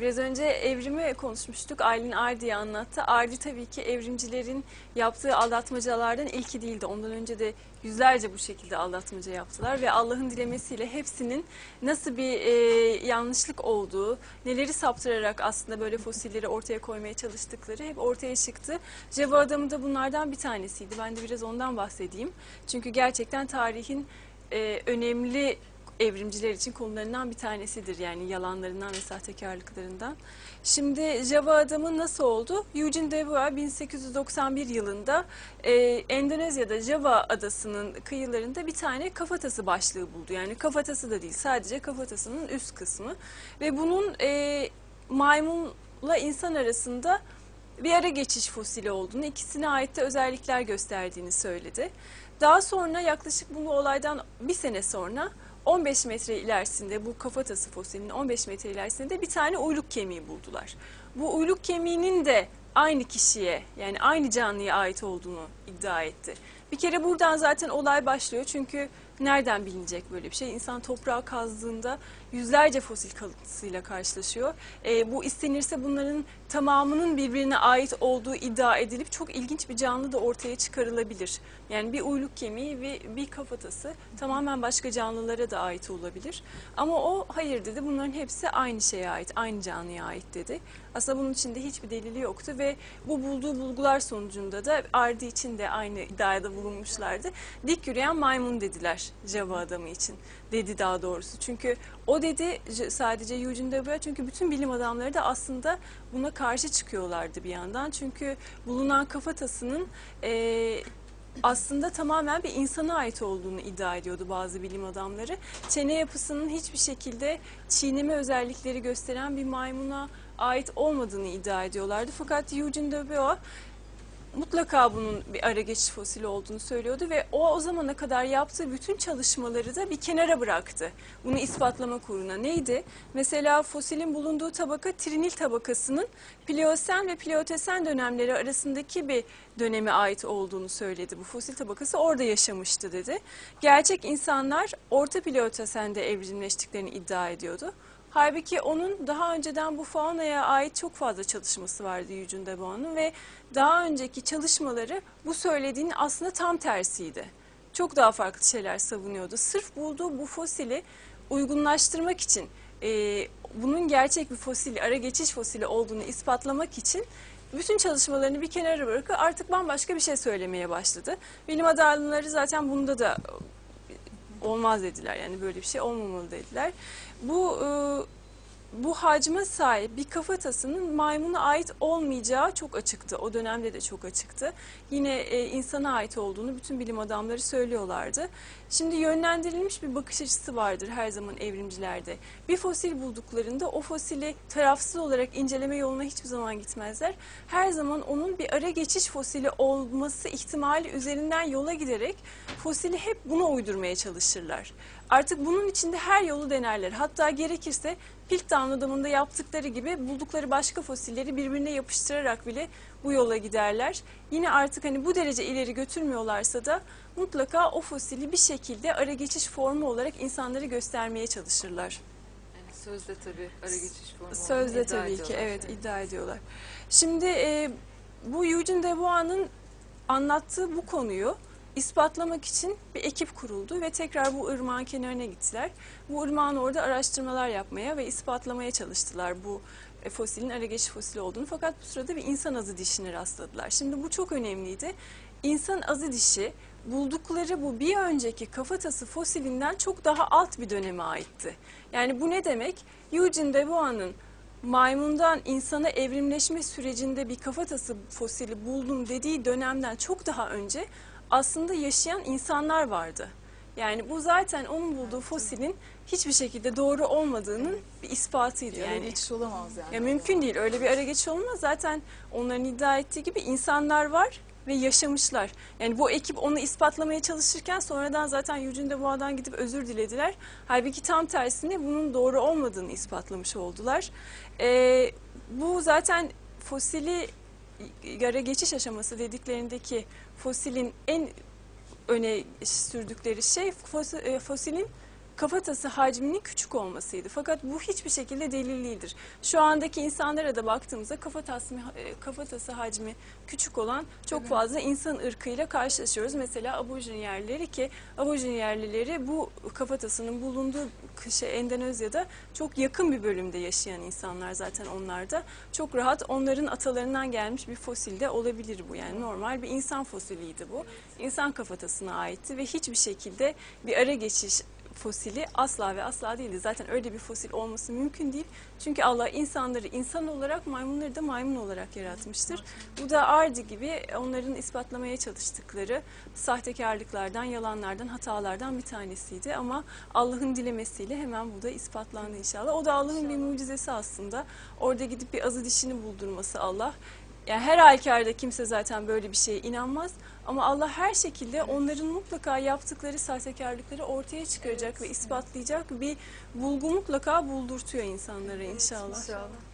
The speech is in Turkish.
Biraz önce evrimi konuşmuştuk. Aylin Ardi'yi anlattı. Ardi tabii ki evrimcilerin yaptığı aldatmacalardan ilki değildi. Ondan önce de yüzlerce bu şekilde aldatmaca yaptılar ve Allah'ın dilemesiyle hepsinin nasıl bir e, yanlışlık olduğu, neleri saptırarak aslında böyle fosilleri ortaya koymaya çalıştıkları hep ortaya çıktı. Java adamı da bunlardan bir tanesiydi. Ben de biraz ondan bahsedeyim. Çünkü gerçekten tarihin e, önemli evrimciler için konularından bir tanesidir. Yani yalanlarından ve sahtekarlıklarından. Şimdi Java adamı nasıl oldu? Eugene Debua 1891 yılında e, Endonezya'da Java adasının kıyılarında bir tane kafatası başlığı buldu. Yani kafatası da değil sadece kafatasının üst kısmı. Ve bunun e, maymunla insan arasında bir ara geçiş fosili olduğunu, ikisine ait de özellikler gösterdiğini söyledi. Daha sonra yaklaşık bu olaydan bir sene sonra 15 metre ilerisinde bu kafatası fosilinin 15 metre ilerisinde bir tane uyluk kemiği buldular. Bu uyluk kemiğinin de aynı kişiye yani aynı canlıya ait olduğunu iddia etti. Bir kere buradan zaten olay başlıyor çünkü nereden bilinecek böyle bir şey? İnsan toprağı kazdığında yüzlerce fosil kalıntısıyla karşılaşıyor. Ee, bu istenirse bunların tamamının birbirine ait olduğu iddia edilip çok ilginç bir canlı da ortaya çıkarılabilir. Yani bir uyluk kemiği ve bir kafatası tamamen başka canlılara da ait olabilir. Ama o hayır dedi bunların hepsi aynı şeye ait, aynı canlıya ait dedi. Aslında bunun içinde hiçbir delili yoktu ve bu bulduğu bulgular sonucunda da Ardi için de aynı iddiada bulunmuşlardı. Dik yürüyen maymun dediler Java adamı için. Dedi daha doğrusu. Çünkü o dedi sadece Eugene Debra çünkü bütün bilim adamları da aslında buna karşı çıkıyorlardı bir yandan. Çünkü bulunan kafatasının eee aslında tamamen bir insana ait olduğunu iddia ediyordu bazı bilim adamları. Çene yapısının hiçbir şekilde çiğneme özellikleri gösteren bir maymuna ait olmadığını iddia ediyorlardı. Fakat Eugene Debra mutlaka bunun bir ara geçiş fosili olduğunu söylüyordu ve o o zamana kadar yaptığı bütün çalışmaları da bir kenara bıraktı. Bunu ispatlamak uğruna neydi? Mesela fosilin bulunduğu tabaka trinil tabakasının Pleosen ve Pleotesen dönemleri arasındaki bir döneme ait olduğunu söyledi. Bu fosil tabakası orada yaşamıştı dedi. Gerçek insanlar Orta Pleotesen'de evrimleştiklerini iddia ediyordu. Halbuki onun daha önceden bu faunaya ait çok fazla çalışması vardı Eugene Debois'un ve daha önceki çalışmaları bu söylediğinin aslında tam tersiydi. Çok daha farklı şeyler savunuyordu. Sırf bulduğu bu fosili uygunlaştırmak için, e, bunun gerçek bir fosili, ara geçiş fosili olduğunu ispatlamak için bütün çalışmalarını bir kenara bırakıp artık bambaşka bir şey söylemeye başladı. Bilim adamları zaten bunda da olmaz dediler. Yani böyle bir şey olmamalı dediler. Bu e, bu hacme sahip bir kafatasının maymuna ait olmayacağı çok açıktı. O dönemde de çok açıktı. Yine e, insana ait olduğunu bütün bilim adamları söylüyorlardı. Şimdi yönlendirilmiş bir bakış açısı vardır her zaman evrimcilerde. Bir fosil bulduklarında o fosili tarafsız olarak inceleme yoluna hiçbir zaman gitmezler. Her zaman onun bir ara geçiş fosili olması ihtimali üzerinden yola giderek fosili hep buna uydurmaya çalışırlar. Artık bunun içinde her yolu denerler. Hatta gerekirse Piltdown adamında yaptıkları gibi buldukları başka fosilleri birbirine yapıştırarak bile bu yola giderler. Yine artık hani bu derece ileri götürmüyorlarsa da mutlaka o fosili bir şekilde ara geçiş formu olarak insanlara göstermeye çalışırlar. Yani sözde tabii ara geçiş formu Sözde tabii ki evet iddia ediyorlar. Şimdi e, bu Eugene Debois'ın anlattığı bu konuyu ispatlamak için bir ekip kuruldu ve tekrar bu ırmağın kenarına gittiler. Bu ırmağın orada araştırmalar yapmaya ve ispatlamaya çalıştılar bu fosilin ara fosili olduğunu. Fakat bu sırada bir insan azı dişine rastladılar. Şimdi bu çok önemliydi. İnsan azı dişi buldukları bu bir önceki kafatası fosilinden çok daha alt bir döneme aitti. Yani bu ne demek? Eugene Debois'ın maymundan insana evrimleşme sürecinde bir kafatası fosili buldum dediği dönemden çok daha önce aslında yaşayan insanlar vardı. Yani bu zaten onun bulduğu fosilin hiçbir şekilde doğru olmadığının bir ispatıydı. Yani Yani geçiş olamaz yani. ya mümkün değil. Öyle bir ara geçiş olmaz. Zaten onların iddia ettiği gibi insanlar var ve yaşamışlar. Yani bu ekip onu ispatlamaya çalışırken sonradan zaten Eugene de Bois'dan gidip özür dilediler. Halbuki tam tersine bunun doğru olmadığını ispatlamış oldular. Ee, bu zaten fosili ara geçiş aşaması dediklerindeki fosilin en öne sürdükleri şey e, fosilin kafatası hacminin küçük olmasıydı. Fakat bu hiçbir şekilde delil değildir. Şu andaki insanlara da baktığımızda kafatası, e, kafatası hacmi küçük olan çok fazla insan ırkıyla karşılaşıyoruz. Mesela aborjin yerlileri ki aborjin yerlileri bu kafatasının bulunduğu şey Endonezya'da çok yakın bir bölümde yaşayan insanlar zaten onlar da. Çok rahat onların atalarından gelmiş bir fosilde olabilir bu. Yani normal bir insan fosiliydi bu. İnsan kafatasına aitti ve hiçbir şekilde bir ara geçiş fosili asla ve asla değildi. Zaten öyle bir fosil olması mümkün değil. Çünkü Allah insanları insan olarak, maymunları da maymun olarak yaratmıştır. Bu da Ardi gibi onların ispatlamaya çalıştıkları sahtekarlıklardan, yalanlardan, hatalardan bir tanesiydi. Ama Allah'ın dilemesiyle hemen bu da ispatlandı inşallah. O da Allah'ın bir mucizesi aslında. Orada gidip bir azı dişini buldurması Allah. Yani her halükarda kimse zaten böyle bir şeye inanmaz. Ama Allah her şekilde onların mutlaka yaptıkları sahtekarlıkları ortaya çıkaracak ve ispatlayacak bir bulgu mutlaka buldurtuyor insanlara inşallah. İnşallah.